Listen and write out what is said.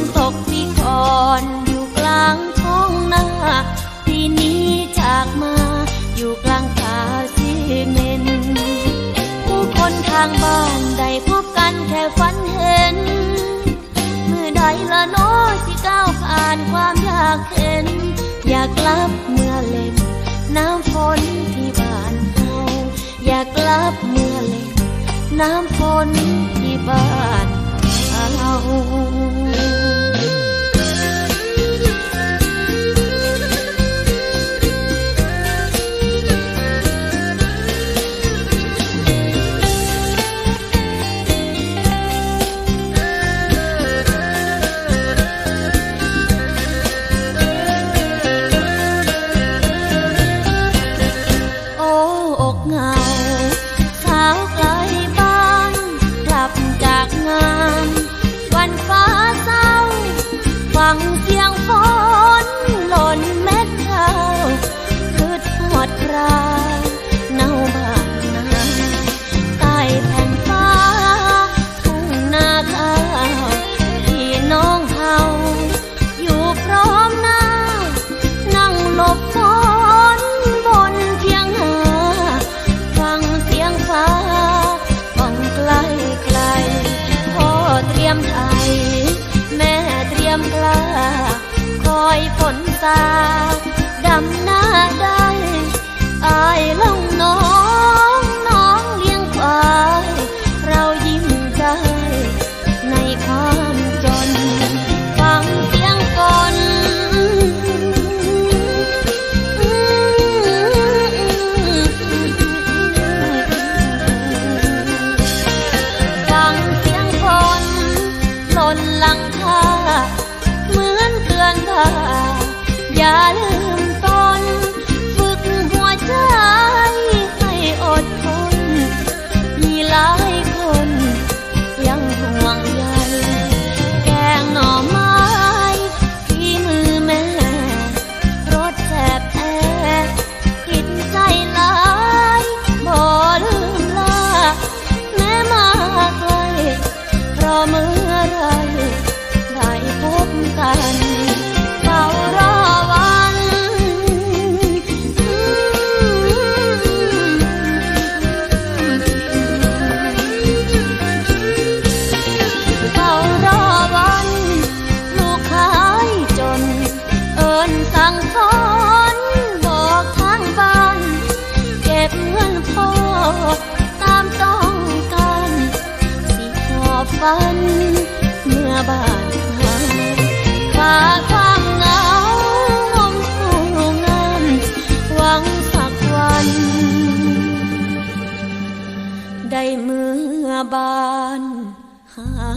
นตกที่คอนอยู่กลางท้องนาปีนี้จากมาอยู่กลางป่าซีเมนผู้คนทางบ้านได้พบกันแค่ฝันเห็น เมื่อใดละน้อที่ก้าวผ่านความยากเข็น อยากกลับเมื่อเล่นน้ำฝนที่บ้านเฮาอยากกลับเมื่อเล่นน้ำฝนที่บ้าน alone. ราเน่าบานนาใต้แผ่นฟ้า ทุ่งนาข้าวพี่น้องเฮาอยู่พร้อมหน้า นั่งหลบฝนบนเพียงหาฟังเสียงฟ้าฟังไกลไกลพ่อเตรียมไทย แม่เตรียมกล้า คอยฝนตาดำหน้าด้อายลง กัน ได้เมื่อบานเฮา